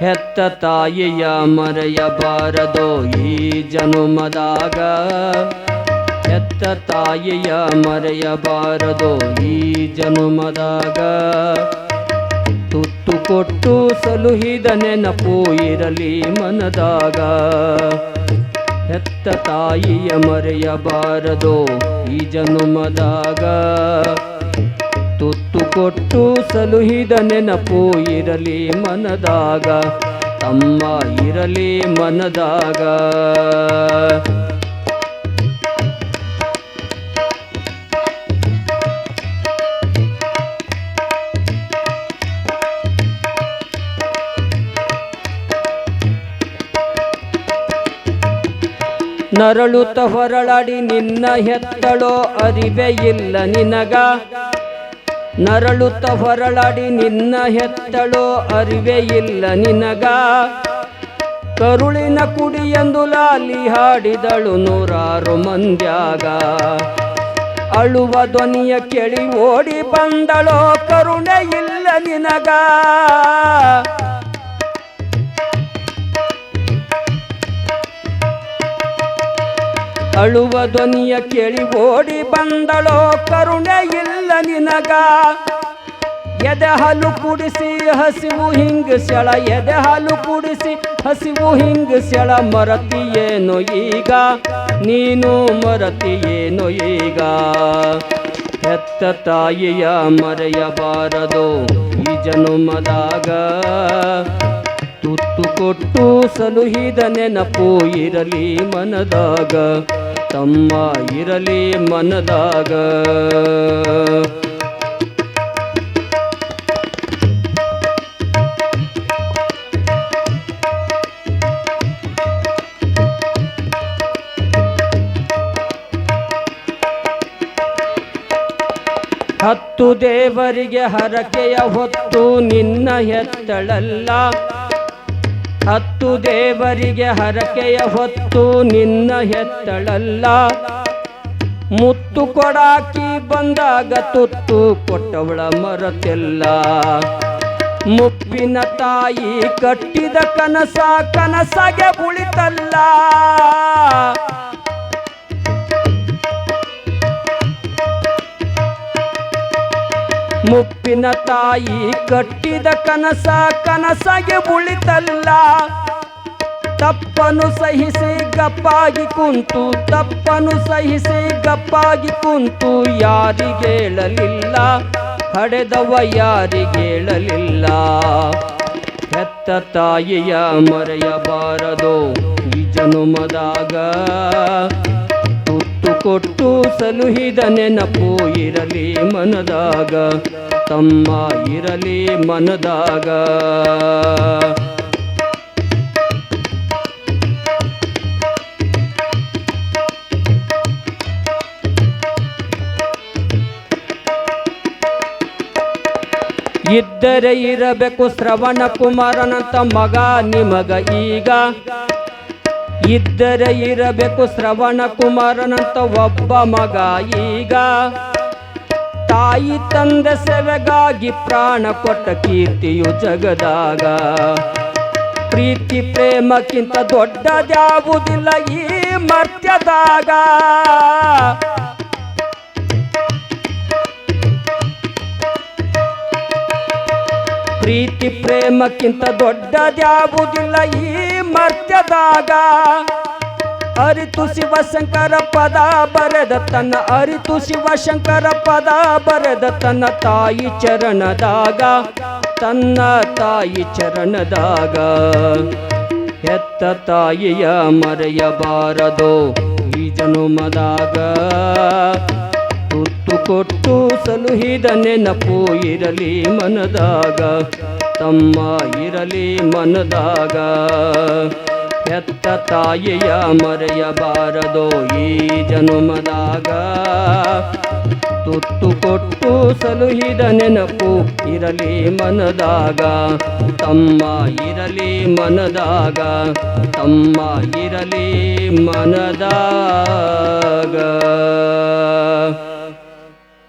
ಹೆತ್ತ ತಾಯಿಯ ಮರೆಯಬಾರದು ಈ ಜನುಮದಾಗ. ಹೆತ್ತ ತಾಯಿಯ ಮರೆಯಬಾರದು ಈ ಜನುಮದಾಗ. ತುತ್ತು ಕೊಟ್ಟು ಸಲುಹಿದ ನೆನಪು ಇರಲಿ ಮನದಾಗ. ಹೆತ್ತ ತಾಯಿಯ ಮರೆಯಬಾರದು ಈ ಜನುಮದಾಗ. ತುತ್ತು ಕೊಟ್ಟು ಸಲುಹಿದ ನೆನಪು ಇರಲಿ ಮನದಾಗ, ತಮ್ಮ ಇರಲಿ ಮನದಾಗ. ನರಳುತ್ತ ಹೊರಳಾಡಿ ನಿನ್ನ ಹೆತ್ತಳೋ ಅರಿವೆ ಇಲ್ಲ ನಿನಗ. ನರಳುತ್ತ ಹೊರಳಾಡಿ ನಿನ್ನ ಹೆತ್ತಳೋ ಅರಿವೆ ಇಲ್ಲ ನಿನಗ. ಕರುಳಿನ ಕುಡಿಯಂದು ಲಾಲಿ ಹಾಡಿದಳು ನೂರಾರು ಮಂದ್ಯಾಗ. ಅಳುವ ಧ್ವನಿಯ ಕೇಳಿ ಓಡಿ ಬಂದಳೋ ಕರುಣೆ ಇಲ್ಲ ನಿನಗ. ಅಳುವ ಧ್ವನಿಯ ಕೇಳಿ ಓಡಿ ಬಂದಳೋ ಕರುಣೆ ಇಲ್ಲ ನಿನಗ. ಎದೆ ಹಾಲು ಕುಡಿಸಿ ಹಸಿವು ಹಿಂಗ ಸೆಳ, ಎದೆ ಹಾಲು ಕುಡಿಸಿ ಹಸಿವು ಹಿಂಗ ಸೆಳ ಮರತಿಯೇನು ಈಗ? ನೀನು ಮರತಿಯೇನು ಈಗ? ಹೆತ್ತ ತಾಯಿಯ ಮರೆಯಬಾರದು ಈ ಜನುಮದಾಗ. ತುತ್ತು ಕೊಟ್ಟು ಸಲುಹಿದ ನೆನಪು ಇರಲಿ ಮನದಾಗ. ತಮ್ಮ ಇರಲಿ ಮನದಾಗ. ಹತ್ತು ದೇವರಿಗೆ ಹರಕೆಯ ಹೊತ್ತು ನಿನ್ನ ಹೆತ್ತಳಲ್ಲ ಹತ್ತು ದೇವರಿಗೆ ಹರಕೆಯ ಹೊತ್ತು ನಿನ್ನ ಹೆತ್ತಳಲ್ಲ ಮುತ್ತು ಕೊಡಾಕಿ ಬಂದಾಗ ತುತ್ತು ಕೊಟ್ಟವಳ ಮರತೆಲ್ಲ. ಮುಪ್ಪಿನ ತಾಯಿ ಕಟ್ಟಿದ ಕನಸ ಕನಸಗೆ ಉಳಿತಲ್ಲ. ಮುಪ್ಪಿನ ತಾಯಿ ಕಟ್ಟಿದ ಕನಸ, ಕನಸಗೆ ಉಳಿತಲ್ಲ. ತಪ್ಪನು ಸಹಿಸಿ ಗಪ್ಪಾಗಿ ಕುಂತು ತಪ್ಪನು ಸಹಿಸಿ ಗಪ್ಪಾಗಿ ಕುಂತು ಯಾರಿಗೇಳಲಿಲ್ಲ ಹಡೆದವ ಯಾರಿಗೇಳಲಿಲ್ಲ ಹೆತ್ತ ತಾಯಿಯ ಮರೆಯಬಾರದು ಈ ಜನುಮದಾಗ ಕೊಟ್ಟು ಸಲುಹಿದ ನೆನಪು ಇರಲಿ ಮನದಾಗ, ತಮ್ಮ ಇರಲಿ ಮನದಾಗ. ಇದ್ದರೆ ಇರಬೇಕು ಶ್ರವಣ ಕುಮಾರನಂತ ಮಗ, ನಿಮಗ ಈಗ ಇದ್ದರೆ ಇರಬೇಕು ಶ್ರವಣ ಕುಮಾರನಂತ ಒಬ್ಬ ಮಗ. ಈಗ ತಾಯಿ ತಂದೆ ಸೆವೆಗಾಗಿ ಪ್ರಾಣ ಕೊಟ್ಟ ಕೀರ್ತಿಯು ಜಗದಾಗ. ಪ್ರೀತಿ ಪ್ರೇಮಕ್ಕಿಂತ ದೊಡ್ಡದ್ಯಾವುದಿಲ್ಲ ಈ ಮರ್ತ್ಯದಾಗ. ಪ್ರೀತಿ ಪ್ರೇಮಕ್ಕಿಂತ ದೊಡ್ಡದ್ಯಾವುದಿಲ್ಲ ಈ ಮರ್ತ್ಯದಾಗ ಅರಿತು ಶಿವಶಂಕರ ಪದ ಬರೆದ ತನ್ನ ಅರಿತು ಶಿವಶಂಕರ ಪದ ಬರೆದ ತನ್ನ ತಾಯಿ ಚರಣದಾಗ, ತನ್ನ ತಾಯಿ ಚರಣದಾಗ. ಹೆತ್ತ ತಾಯಿಯ ಮರೆಯಬಾರದು ಈ ಜನುಮದಾಗ. ತುತ್ತು ಕೊಟ್ಟು ಸಲುಹಿದ ನೆನಪು ಇರಲಿ ಮನದಾಗ. ತಮ್ಮ ಇರಲಿ ಮನದಾಗ. ಹೆತ್ತ ತಾಯಿಯ ಮರೆಯಬಾರದು ಈ ಜನುಮದಾಗ. ತುತ್ತು ಕೊಟ್ಟು ಸಲುಹಿದ ನೆನಪು ಇರಲಿ ಮನದಾಗ. ತಮ್ಮ ಇರಲಿ ಮನದಾಗ. ತಮ್ಮ ಇರಲಿ ಮನದಾಗ.